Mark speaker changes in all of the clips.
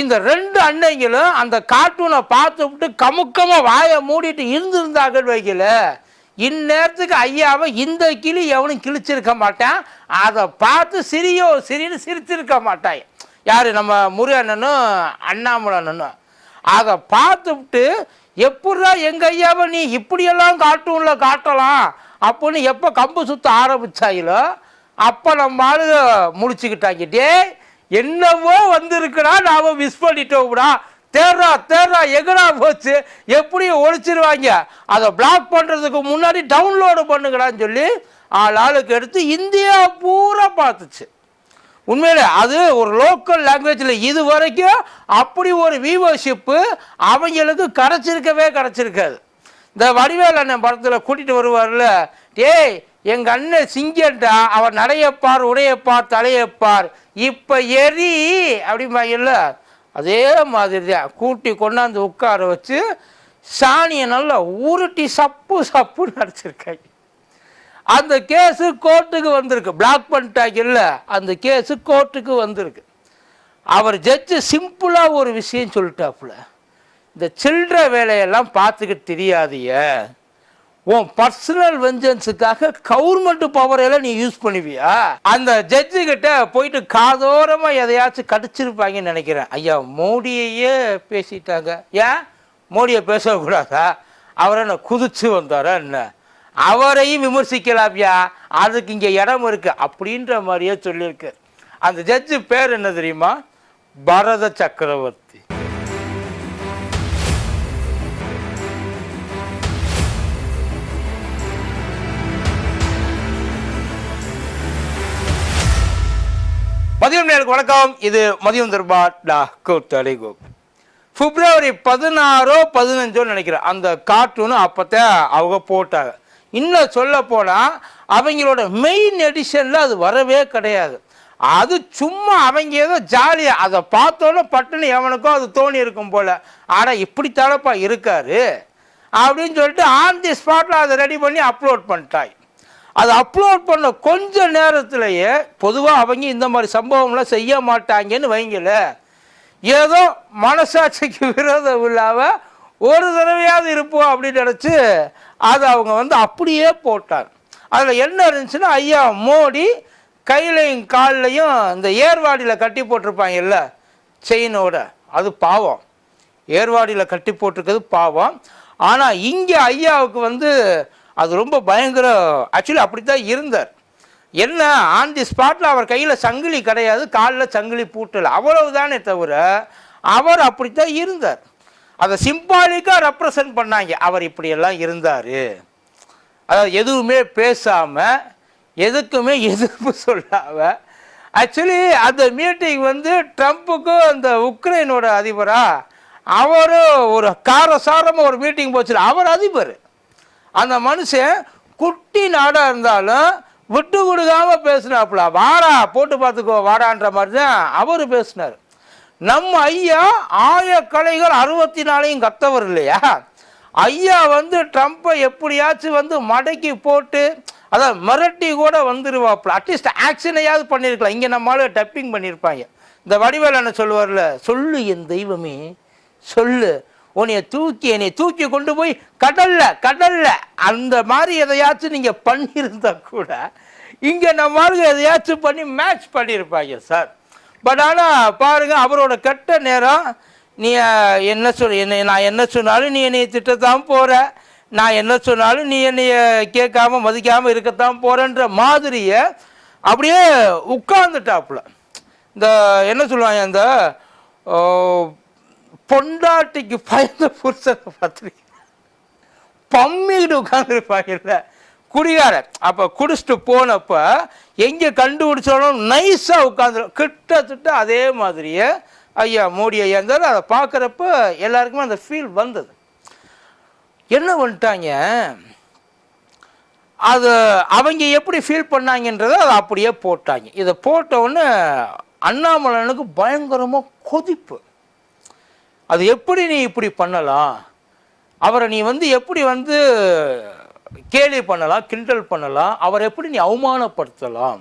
Speaker 1: இந்த ரெண்டு அன்னைங்களும் அந்த கார்ட்டூனை பார்த்துவிட்டு கமுக்கமாக வாயை மூடிட்டு இருந்திருந்தார்கள் வைக்கல. இந்நேரத்துக்கு ஐயாவை இந்த கிளி எவனும் கிழிச்சிருக்க மாட்டான். அதை பார்த்து சிரியோ சிரின்னு சிரிச்சிருக்க மாட்டான் யார்? நம்ம முருகண்ணனும் அண்ணாமலண்ணனும். அதை பார்த்துவிட்டு எப்படா எங்கள் ஐயாவை நீ இப்படியெல்லாம் கார்ட்டூனில் காட்டலாம் அப்படின்னு எப்போ கம்பு சுற்ற ஆரம்பித்தாயிலோ அப்போ நம்ம ஆளுக முடிச்சுக்கிட்டாங்க என்னவோ வந்திருக்குடா நாம மிஸ் பண்ணிட்டோம்டா தேர்றா தேர்றா எங்கடா போச்சு? எப்படி ஒழிச்சிருவாங்க. அதை பிளாக் பண்ணுறதுக்கு முன்னாடி டவுன்லோடு பண்ணுங்கடான்னு சொல்லி ஆள் ஆளுக்கு எடுத்து இந்தியா பூரா பார்த்துச்சு. உண்மையிலே அது ஒரு லோக்கல் லாங்குவேஜில் இது வரைக்கும் அப்படி ஒரு வியூவர்ஷிப்பு அவங்களுக்கு கிடச்சிருக்கவே கிடச்சிருக்காது. இந்த வடிவேல் அண்ணன் படத்தில் கூட்டிகிட்டு வருவார்ல டேய் எங்கள் அண்ணன் சிங்கண்டா அவன் நடையப்பார் உடையப்பார் தலையப்பார். இப்போ எரி அப்படிம்பாங்கல்ல அதே மாதிரி தான் கூட்டி கொண்டாந்து உட்கார வச்சு சாணியை நல்லா உருட்டி சப்பு சப்புன்னு அடிச்சிருக்காங்க. அந்த கேஸு கோர்ட்டுக்கு வந்திருக்கு. பிளாக் பண்ணிட்டாங்கல்ல அந்த கேஸு கோர்ட்டுக்கு வந்திருக்கு. அவர் ஜட்ஜு சிம்பிளாக ஒரு விஷயம் சொல்லிட்டாப்புல. இந்த சில்லற வேலையெல்லாம் பார்த்துக்கிட்டு தெரியாதிய உன் பர்சனல் வெஞ்சன்ஸுக்காக கவர்மெண்ட் பவரையெல்லாம் நீ யூஸ் பண்ணுவியா? அந்த ஜட்ஜு கிட்ட போயிட்டு காதோரமாக எதையாச்சும் கடிச்சிருப்பாங்கன்னு நினைக்கிறேன். ஐயா மோடியையே பேசிட்டாங்க. ஏன்? மோடியை பேசக்கூடாதா? அவரை என்ன குதிச்சு வந்தாரா என்ன? அவரையும் விமர்சிக்கலாம்யா. அதுக்கு இங்கே இடம் இருக்கு அப்படின்ற மாதிரியே சொல்லியிருக்கு. அந்த ஜட்ஜு பேர் என்ன தெரியுமா? பரத சக்கரவர்த்தி. மதியம் நேருக்கு வணக்கம். இது மதியம் தர்பார் டா கூத்தலை கோ பிப்ரவரி பதினாறோ பதினஞ்சோ நினைக்கிறேன். அந்த கார்ட்டூனு அப்போத்தான் அவங்க போட்டாங்க. இன்னும் சொல்ல போனால் அவங்களோட மெயின் எடிஷனில் அது வரவே கிடையாது. அது சும்மா அவங்க ஏதோ ஜாலியாக அதை பார்த்தோன்னே பட்டுன்னு எவனுக்கோ அது தோணி இருக்கும் போல். ஆனால் இப்படி தலைப்பா இருக்காரு அப்படின்னு சொல்லிட்டு ஆன் தி ஸ்பாட்டில் அதை ரெடி பண்ணி அப்லோட் பண்ணிட்டாய். அது அப்லோட் பண்ண கொஞ்ச நேரத்திலேயே பொதுவாக அவங்க இந்த மாதிரி சம்பவம்லாம் செய்ய மாட்டாங்கன்னு வைங்கல ஏதோ மனசாட்சிக்கு விரோதம் இல்லாமல் ஒரு தடவையாவது இருப்போம் அப்படின்னு நினச்சி அதை அவங்க வந்து அப்படியே போட்டாங்க. அதில் என்ன இருந்துச்சுன்னா ஐயா மோடி கையிலையும் கால்லையும் இந்த ஏர்வாடியில் கட்டி போட்டிருப்பாங்கல்ல செயினோட அது பாவம். ஏர்வாடியில் கட்டி போட்டிருக்கிறது பாவம். ஆனால் இங்கே ஐயாவுக்கு வந்து அது ரொம்ப பயங்கர ஆக்சுவலி அப்படி தான் இருந்தார். என்ன ஆன் தி ஸ்பாட்டில் அவர் கையில் சங்கிலி கிடையாது காலில் சங்கிலி பூட்டலை. அவ்வளவுதானே தவிர அவர் அப்படித்தான் இருந்தார். அதை சிம்பாலிக்காக ரெப்ரசன்ட் பண்ணாங்க. அவர் இப்படியெல்லாம் இருந்தார். அதாவது எதுவுமே பேசாமல் எதுக்குமே எதிர்ப்பு சொல்லாமல் ஆக்சுவலி அந்த மீட்டிங் வந்து ட்ரம்ப்புக்கும் அந்த உக்ரைனோட அதிபராக அவரும் ஒரு காரசாரமாக ஒரு மீட்டிங் போச்சு அவர் அதிபர். அந்த மனுஷன் குட்டி நாடாக இருந்தாலும் விட்டு கொடுக்காம பேசினாப்புல. வாடா போட்டு பார்த்துக்கோ வாடான்ற மாதிரி தான் அவர் பேசினார். நம்ம ஐயா ஆயக்கலைகள் அறுபத்தி நாலையும் கத்தவர் இல்லையா? ஐயா வந்து ட்ரம்ப்பை எப்படியாச்சும் வந்து மடக்கி போட்டு அதான் மிரட்டி கூட வந்துருவாப்புல. அட்லீஸ்ட் ஆக்ஷனையாவது பண்ணியிருக்கலாம் இங்கே நம்மளால டப்பிங் பண்ணியிருப்பாங்க இந்த வடிவேல் என்ன சொல்லுவார்ல சொல்லு என் தெய்வமே சொல்லு. உன்னைய தூக்கி என்னை தூக்கி கொண்டு போய் கடல்ல கடல்ல. அந்த மாதிரி எதையாச்சும் நீங்கள் பண்ணியிருந்தா கூட இங்கே நம்மளுக்கு எதையாச்சும் பண்ணி மேட்ச் பண்ணியிருப்பாங்க சார் பட் ஆனால் பாருங்க அவரோட கெட்ட நேரம் நீ என்ன சொல் என்னை நான் என்ன சொன்னாலும் நீ என்னை திட்டத்தான் போகிற நான் என்ன சொன்னாலும் நீ என்னைய கேட்காம மதிக்காமல் இருக்கத்தான் போகிறன்ற மாதிரியை அப்படியே உட்கார்ந்துட்டாப்புல. இந்த என்ன சொல்லுவாங்க இந்த பொண்டாட்டிக்கு பயந்த புருஷனை பார்த்துருக்கீங்க. பம்மிக்கிட்டு உட்காந்துருப்பாங்கல்ல குடிகாரன் அப்போ குடிச்சிட்டு போனப்ப எங்கே கண்டுபிடிச்சாலும் நைஸாக உட்காந்துரு கிட்டத்தட்ட அதே மாதிரியே ஐயா மோடி ஐயா இருந்தாலும் அதை பார்க்குறப்ப எல்லாருக்குமே அந்த ஃபீல் வந்தது. என்ன பண்ணிட்டாங்க? அது அவங்க எப்படி ஃபீல் பண்ணாங்கன்றதை அதை அப்படியே போட்டாங்க. இதை போட்ட உடனே அண்ணாமலனுக்கு பயங்கரமாக கொதிப்பு. அது எப்படி நீ இப்படி பண்ணலாம்? அவரை நீ வந்து எப்படி வந்து கேலி பண்ணலாம் கிண்டல் பண்ணலாம் அவரை எப்படி நீ அவமானப்படுத்தலாம்?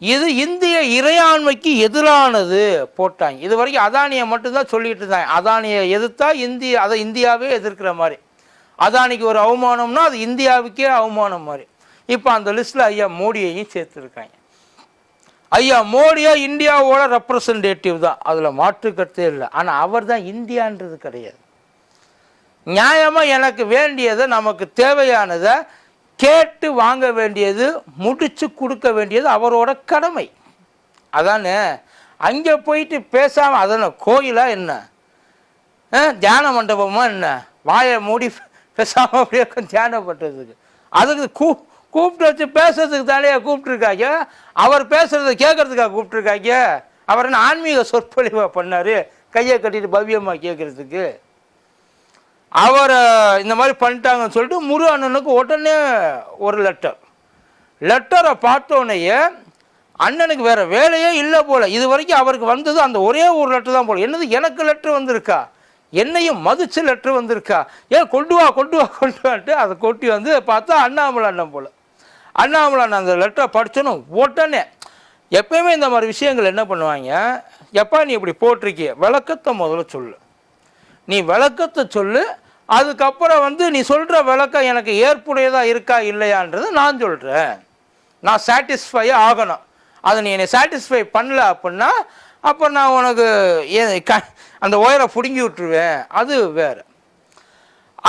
Speaker 1: இது இந்திய இறையாண்மைக்கு எதிரானது போட்டாங்க. இது வரைக்கும் அதானியை மட்டும்தான் சொல்லிட்டு இருந்தாங்க. அதானியை எதிர்த்தா இந்திய அதை இந்தியாவே எதிர்க்கிற மாதிரி. அதானிக்கு ஒரு அவமானம்னா அது இந்தியாவுக்கே அவமானம் மாதிரி. இப்போ அந்த லிஸ்ட்டில் ஐயா மோடியையும் சேர்த்துருக்காங்க. ஐயா மோடியா இந்தியாவோட ரெப்ரசன்டேட்டிவ் தான். அதில் மாற்று கருத்தே இல்லை. ஆனால் அவர் தான் இந்தியான்றது கிடையாது. நியாயமாக எனக்கு வேண்டியதை நமக்கு தேவையானதை கேட்டு வாங்க வேண்டியது முடிச்சு கொடுக்க வேண்டியது அவரோட கடமை. அதானே? அங்கே போயிட்டு பேசாமல் அதான கோயிலாக என்ன? ஆ, தியான மண்டபமாக என்ன? வாயை மூடி பேசாமல் அப்படியே உட்கார்ந்து அதுக்கு கூ கூப்பிட்டு வச்சு பேசுறதுக்கு தானே கூப்பிட்டுருக்காங்க. அவர் பேசுகிறத கேட்கறதுக்காக கூப்பிட்டுருக்காங்க. அவர் என்ன ஆன்மீக சொற்பொழிவா பண்ணார்? கையை கட்டிட்டு பவ்யமாக கேட்குறதுக்கு அவரை இந்த மாதிரி பண்ணிட்டாங்கன்னு சொல்லிட்டு முரு அண்ணனுக்கு உடனே ஒரு லெட்டர் லெட்டரை பார்த்தோன்னே அண்ணனுக்கு வேறு வேலையே இல்லை போல். இது வரைக்கும் அவருக்கு வந்தது அந்த ஒரே ஒரு லெட்டர் தான் போல். என்னது எனக்கு லெட்டர் வந்திருக்கா? என்னையும் மதிச்சு லெட்டர் வந்திருக்கா? ஏன் கொண்டு வா கொண்டு வா கொண்டு வான்ட்டு அதை கொட்டி வந்து பார்த்தா அண்ணாமலை அண்ணன் போல். அண்ணாமலை நான் அந்த லெட்டரை படிச்சோன்னு உடனே எப்பயுமே இந்த மாதிரி விஷயங்கள் என்ன பண்ணுவாங்க? எப்பா நீ இப்படி போட்டிருக்கிய விளக்கத்தை முதல்ல சொல்லு. நீ விளக்கத்தை சொல்லு அதுக்கப்புறம் வந்து நீ சொல்கிற விளக்கம் எனக்கு ஏற்புடையதாக இருக்கா இல்லையான்றது நான் சொல்கிறேன் நான் சாட்டிஸ்ஃபை ஆகணும். அதை நீ என்னை சாட்டிஸ்ஃபை பண்ணல அப்படின்னா அப்போ நான் உனக்கு ஏ- அந்த ஒயரை பிடுங்கி விட்டுருவேன். அது வேறு.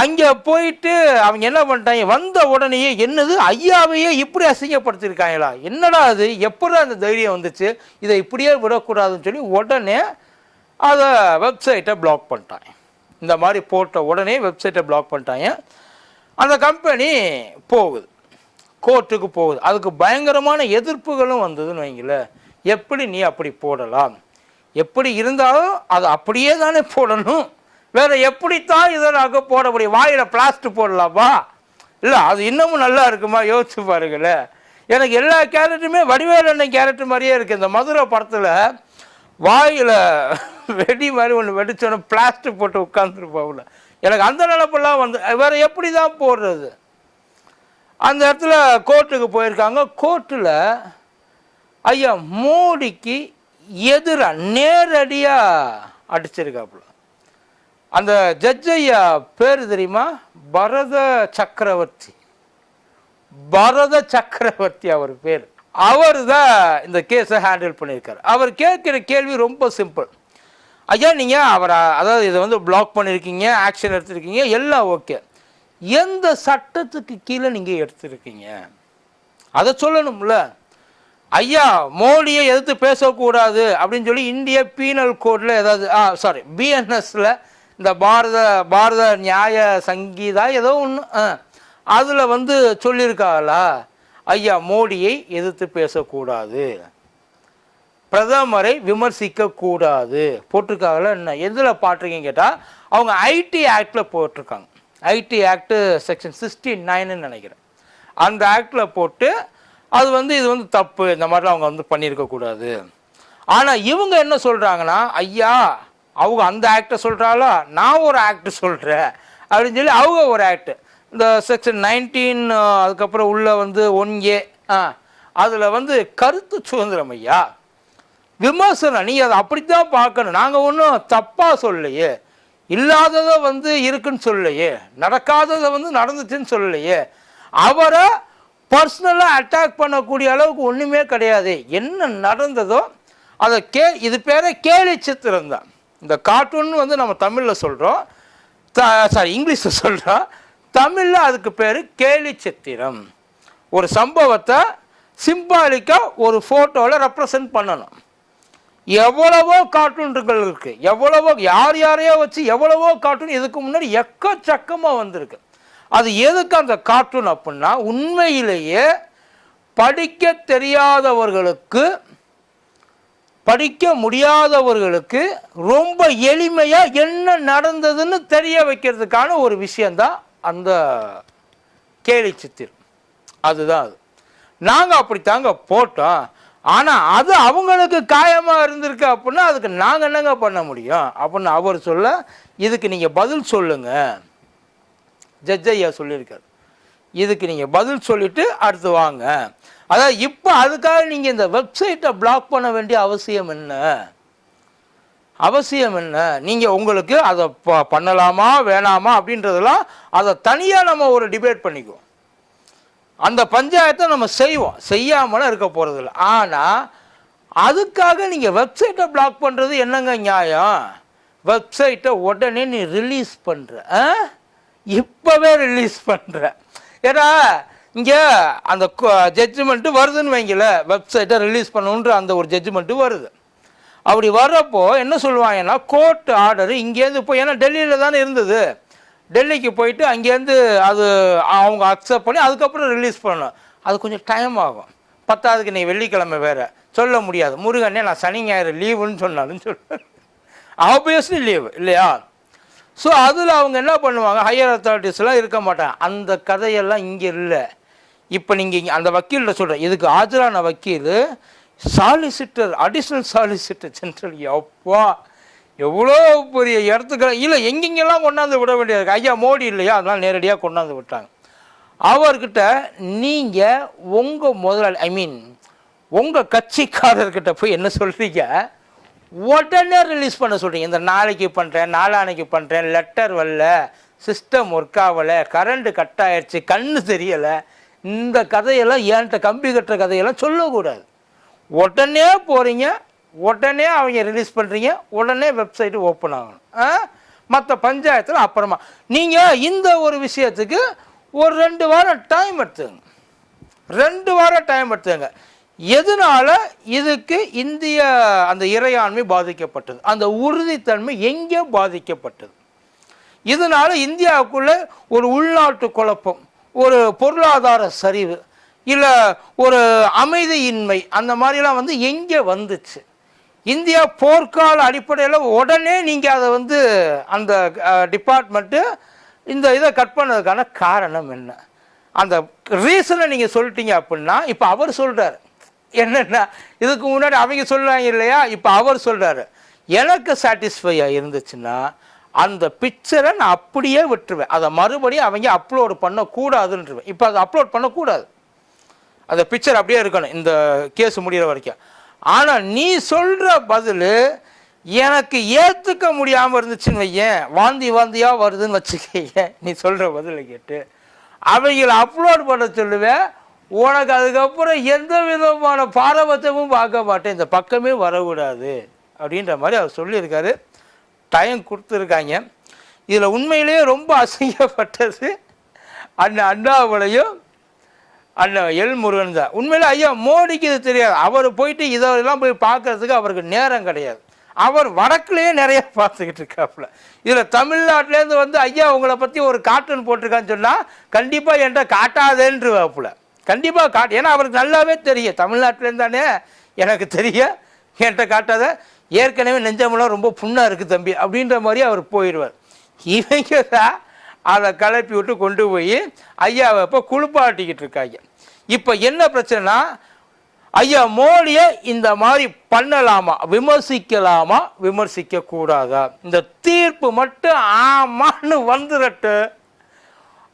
Speaker 1: அங்கே போயிட்டு அவங்க என்ன பண்ணிட்டாங்க? வந்த உடனேயே என்னது? ஐயாவையே இப்படி அசிங்கப்படுத்தியிருக்காங்களா? என்னடா அது? எப்படா அந்த தைரியம் வந்துச்சு? இதை இப்படியே விடக்கூடாதுன்னு சொல்லி உடனே அதை வெப்சைட்டை பிளாக் பண்ணிட்டாங்க. இந்த மாதிரி போட்ட உடனே வெப்சைட்டை பிளாக் பண்ணிட்டாங்க. அந்த கம்பெனி போகுது. கோர்ட்டுக்கு போகுது. அதுக்கு பயங்கரமான எதிர்ப்புகளும் வந்ததுன்னு வைங்கள எப்படி நீ அப்படி போடலாம்? எப்படி இருந்தாலும் அது அப்படியே தானே போடணும். வேற எப்படித்தான் இதை நாங்கள் போட முடியும்? வாயில் பிளாஸ்டிக் போடலாமா? இல்லை அது இன்னமும் நல்லா இருக்குமா? யோசிச்சு பாருங்களேன் எனக்கு எல்லா கேரக்டருமே வடிவேல் அண்ணன் கேரக்டர் மாதிரியே இருக்குது இந்த மதுரை படத்தில் வாயில் வெடி மாதிரி ஒன்று வெடிச்சோன்னு பிளாஸ்டிக் போட்டு உட்காந்துருப்பாவுல எனக்கு அந்த நினப்பெல்லாம் வந்து வேற எப்படி தான் போடுறது? அந்த இடத்துல கோர்ட்டுக்கு போயிருக்காங்க. கோர்ட்டில் ஐயா மோடிக்கு எதிராக நேரடியாக அடிச்சிருக்காப்புல. அந்த ஜட்ஜ் ஐயா பேர் தெரியுமா? பரத சக்கரவர்த்தி. பரத சக்கரவர்த்தி அவர் பேர். அவர் தான் இந்த கேஸை ஹேண்டில் பண்ணியிருக்காரு. அவர் கேட்குற கேள்வி ரொம்ப சிம்பிள் ஐயா நீங்கள் அவரை அதாவது இதை வந்து பிளாக் பண்ணியிருக்கீங்க ஆக்ஷன் எடுத்திருக்கீங்க எல்லாம் ஓகே எந்த சட்டத்துக்கு கீழே நீங்கள் எடுத்திருக்கீங்க? அதை சொல்லணும்ல. ஐயா மோடியை எதிர்த்து பேசக்கூடாது அப்படின்னு சொல்லி இந்திய பீனல் கோடில் ஏதாவது ஆ சாரி பிஎன்எஸில் இந்த பாரத பாரத நியாய சங்கீதா ஏதோ ஒன்று ஆ. அதில் வந்து சொல்லியிருக்காங்களா ஐயா மோடியை எதிர்த்து பேசக்கூடாது. பிரதமரை விமர்சிக்க கூடாது போட்டிருக்காங்களா என்ன? எதில் பாட்டிருக்கீங்க கேட்டால் அவங்க ஐடி ஆக்டில் போட்டிருக்காங்க. ஐடி ஆக்டு செக்ஷன் சிக்ஸ்டி நைனுன்னு நினைக்கிறேன். அந்த ஆக்டில் போட்டு அது வந்து இது வந்து தப்பு. இந்த மாதிரிலாம் அவங்க வந்து பண்ணியிருக்கக்கூடாது. ஆனால் இவங்க என்ன சொல்கிறாங்கன்னா ஐயா அவங்க அந்த ஆக்டை சொல்கிறாலோ நான் ஒரு ஆக்ட் சொல்கிறேன் அப்படின்னு சொல்லி அவங்க ஒரு ஆக்ட் இந்த செக்ஷன் நைன்டீன் அதுக்கப்புறம் உள்ள வந்து ஒன் ஏ ஆ அதில் வந்து கருத்து சுதந்திரம் ஐயா. விமர்சனம் நீ அதை அப்படித்தான் பார்க்கணும். நாங்கள் ஒன்றும் தப்பாக சொல்லலையே. இல்லாததை வந்து இருக்குன்னு சொல்லலையே. நடக்காததை வந்து நடந்துச்சுன்னு சொல்லலையே. அவரை பர்சனலாக அட்டாக் பண்ணக்கூடிய அளவுக்கு ஒன்றுமே கிடையாது. என்ன நடந்ததோ அதை கே இது பேரே கேலி சித்திரம் தான். இந்த கார்ட்டூன் வந்து நம்ம தமிழில் சொல்கிறோம் த சாரி இங்கிலீஷில் சொல்கிறோம் தமிழில் அதுக்கு பேர் கேலி சித்திரம் ஒரு சம்பவத்தை சிம்பாலிக்காக ஒரு ஃபோட்டோவில் ரெப்ரசன்ட் பண்ணணும். எவ்வளவோ கார்ட்டூன்கள் இருக்குது எவ்வளவோ யார் யாரையோ வச்சு எவ்வளவோ கார்ட்டூன் இதுக்கு முன்னாடி எக்கச்சக்கமாக வந்திருக்கு. அது எதுக்கு அந்த கார்ட்டூன் அப்படின்னா உண்மையிலேயே படிக்க தெரியாதவர்களுக்கு படிக்க முடியாதவர்களுக்கு ரொம்ப எளிமையாக என்ன நடந்ததுன்னு தெரிய வைக்கிறதுக்கான ஒரு விஷயந்தான் அந்த கேலி சித்திரம். அதுதான் அது. நாங்கள் அப்படித்தாங்க போட்டோம். ஆனால் அது அவங்களுக்கு காயமாக இருந்திருக்கு அப்படின்னா அதுக்கு நாங்கள் என்னங்க பண்ண முடியும்? அப்படின்னு அவர் சொல்ல இதுக்கு நீங்கள் பதில் சொல்லுங்க. ஜட்ஜையா சொல்லியிருக்கார் சொல்லியிருக்காரு. இதுக்கு நீங்கள் பதில் சொல்லிவிட்டு அடுத்து வாங்க. அதாவது இப்போ அதுக்காக நீங்கள் இந்த வெப்சைட்டை பிளாக் பண்ண வேண்டிய அவசியம் என்ன? அவசியம் என்ன? நீங்கள் உங்களுக்கு அதை ப பண்ணலாமா வேணாமா அப்படின்றதெல்லாம் அதை தனியாக நம்ம ஒரு டிபேட் பண்ணிக்குவோம். அந்த பஞ்சாயத்தை நம்ம செய்வோம். செய்யாமலாம் இருக்க போகிறதில்ல ஆனால் அதுக்காக நீங்கள் வெப்சைட்டை பிளாக் பண்ணுறது என்னங்க நியாயம்? வெப்சைட்டை உடனே நீ ரிலீஸ் பண்ணுற ஆ? இப்போவே ரிலீஸ் பண்ணுற ஏன்னா இங்கே அந்த ஜட்ஜ்மெண்ட்டு வருதுன்னு வைங்கள வெப்சைட்டை ரிலீஸ் பண்ணுன்ற அந்த ஒரு ஜட்ஜ்மெண்ட்டு வருது. அப்படி வர்றப்போ என்ன சொல்லுவாங்கன்னா கோர்ட் ஆர்டர் இங்கேருந்து போய் ஏன்னா டெல்லியில் தானே இருந்தது. டெல்லிக்கு போயிட்டு அங்கேருந்து அது அவங்க அக்செப்ட் பண்ணி அதுக்கப்புறம் ரிலீஸ் பண்ணணும். அது கொஞ்சம் டைம் ஆகும். பத்தாவதுக்கு நீ வெள்ளிக்கிழமை வேறு. சொல்ல முடியாது. முருகனே நான் சனி ஞாயிறு லீவுன்னு சொன்னாலும் சொல்லுவேன் ஆப்வியஸ்லி லீவு இல்லையா? ஸோ அதில் அவங்க என்ன பண்ணுவாங்க ஹையர் அத்தாரிட்டிஸ்லாம் இருக்க மாட்டாங்க. அந்த கதையெல்லாம் இங்கே இல்லை. இப்போ நீங்கள் அந்த வக்கீல்கிட்ட சொல்கிறேன் இதுக்கு ஆஜரான வக்கீல் சாலிசிட்டர் அடிஷ்னல் சாலிசிட்டர் ஜென்ரல் எப்பா எவ்வளோ பெரிய இடத்துக்கு இல்லை எங்கெங்கெல்லாம் கொண்டாந்து விட வேண்டியது? ஐயா மோடி இல்லையா? அதெல்லாம் நேரடியாக கொண்டாந்து விட்டாங்க. அவர்கிட்ட நீங்கள் உங்கள் முதலாளி ஐ மீன் உங்கள் கட்சிக்காரர்கிட்ட போய் என்ன சொல்கிறீங்க உடனே ரிலீஸ் பண்ண சொல்கிறீங்க இந்த நாளைக்கு பண்ணுறேன் நாளானைக்கு பண்ணுறேன் லெட்டர் வரல சிஸ்டம் ஒர்க் ஆகலை கரண்ட்டு கட் ஆயிடுச்சு கண்ணு தெரியலை. இந்த கதையெல்லாம் என்கிட்ட கம்பி கட்டுற கதையெல்லாம் சொல்லக்கூடாது. உடனே போகிறீங்க உடனே அவங்க ரிலீஸ் பண்ணுறீங்க உடனே வெப்சைட்டு ஓப்பன் ஆகணும். மற்ற பஞ்சாயத்தில் அப்புறமா. நீங்கள் இந்த ஒரு விஷயத்துக்கு ஒரு ரெண்டு வாரம் டைம் எடுத்துங்க. ரெண்டு வாரம் டைம் எடுத்துங்க. எதனால இதுக்கு இந்திய அந்த இறையாண்மை பாதிக்கப்பட்டது? அந்த உறுதித்தன்மை எங்கே பாதிக்கப்பட்டது? இதனால இந்தியாவுக்குள்ளே ஒரு உள்நாட்டு குழப்பம். ஒரு பொருளாதார சரிவு இல்லை ஒரு அமைதியின்மை அந்த மாதிரிலாம் வந்து எங்கே வந்துச்சு? இந்தியா போர்க்கால அடிப்படையில் உடனே நீங்கள் அதை வந்து அந்த டிபார்ட்மெண்ட்டு இந்த இதை கட் பண்ணதுக்கான காரணம் என்ன? அந்த ரீசனை நீங்கள் சொல்லிட்டீங்க அப்படின்னா இப்போ அவர் சொல்கிறார் என்னென்னா இதுக்கு முன்னாடி அவங்க சொல்கிறாங்க இல்லையா? இப்போ அவர் சொல்கிறாரு எனக்கு சாட்டிஸ்ஃபையாக இருந்துச்சுன்னா அந்த பிக்சரை நான் அப்படியே விட்டுருவேன். அதை மறுபடியும் அவங்க அப்லோடு பண்ணக்கூடாதுன்றவேன். இப்போ அதை அப்லோட் பண்ணக்கூடாது. அந்த பிக்சர் அப்படியே இருக்கணும் இந்த கேஸ் முடிகிற வரைக்கும். ஆனால் நீ சொல்கிற பதில் எனக்கு ஏற்றுக்க முடியாமல் இருந்துச்சுன்னு வையேன். வாந்தி வாந்தியாக வருதுன்னு வச்சுக்க நீ சொல்கிற பதிலை கேட்டு. அவங்கள அப்லோட் பண்ண சொல்லுவேன். உனக்கு அதுக்கப்புறம் எந்த விதமான பாரபட்சமும் பார்க்க மாட்டேன். இந்த பக்கமே வரக்கூடாது. அப்படின்ற மாதிரி அவர் சொல்லியிருக்காரு. டைம் கொடுத்துருக்காங்க. இதில் உண்மையிலேயே ரொம்ப அசிங்கப்பட்டது அண்ணன் அண்ணாமலையும் அண்ணன் எல் முருகன் தான். உண்மையிலே ஐயா மோடிக்கு இது தெரியாது. அவர் போயிட்டு இதெல்லாம் போய் பார்க்கறதுக்கு அவருக்கு நேரம் கிடையாது. அவர் வடக்குலேயே நிறைய பார்த்துக்கிட்டு இருக்காப்புல. இதில் தமிழ்நாட்டிலேருந்து வந்து ஐயா உங்களை பற்றி ஒரு கார்ட்டூன் போட்டிருக்கான்னு சொன்னால் கண்டிப்பாக என்கிட்ட காட்டாதேன்றுவாப்புல. கண்டிப்பாக காட்டு ஏன்னா அவருக்கு நல்லாவே தெரியும். தமிழ்நாட்டிலேருந்து தானே எனக்கு தெரியும். என்கிட்ட காட்டாத ஏற்கனவே நெஞ்சமெல்லாம் ரொம்ப புண்ணாக இருக்குது தம்பி அப்படின்ற மாதிரி அவர் போயிடுவார். இவங்க தான் அதை கிளப்பி விட்டு கொண்டு போய் ஐயாவை இப்போ குளிப்பாட்டிக்கிட்டு இருக்காங்க. இப்போ என்ன பிரச்சனைனா ஐயா மோடியை இந்த மாதிரி பண்ணலாமா விமர்சிக்கலாமா விமர்சிக்க கூடாதா இந்த தீர்ப்பு மட்டும் ஆமான்னு வந்துடட்டு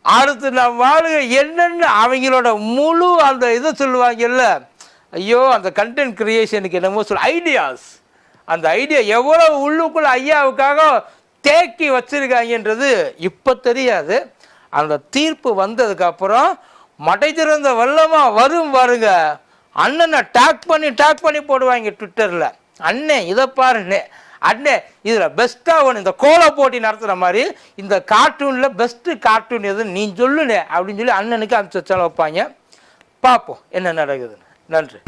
Speaker 1: அடுத்து நம்ம ஆளுங்க என்னென்னு அவங்களோட முழு அந்த இதை சொல்லுவாங்கல்ல ஐயோ அந்த கண்டென்ட் கிரியேஷனுக்கு என்னமோ சொல் ஐடியாஸ் அந்த ஐடியா எவ்வளோ உள்ளுக்குள்ள ஐயாவுக்காக தேக்கி வச்சிருக்காங்கன்றது இப்போ தெரியாது. அந்த தீர்ப்பு வந்ததுக்கப்புறம் மடை திறந்த வெள்ளமாக வரும் பாருங்க. அண்ணனை டாக் பண்ணி டாக் பண்ணி போடுவாங்க ட்விட்டரில் அண்ணே இதை பாருண்ணே. அண்ணே இதில் பெஸ்ட்டாக ஒன்று இந்த கோல போட்டி நடத்துகிற மாதிரி இந்த கார்ட்டூனில் பெஸ்ட்டு கார்ட்டூன் எதுன்னு நீ சொல்லுண்ணே அப்படின்னு சொல்லி அண்ணனுக்கு அனுப்பிச்சு வச்சாலும் வைப்பாங்க. பார்ப்போம் என்ன நடக்குதுன்னு. நன்றி.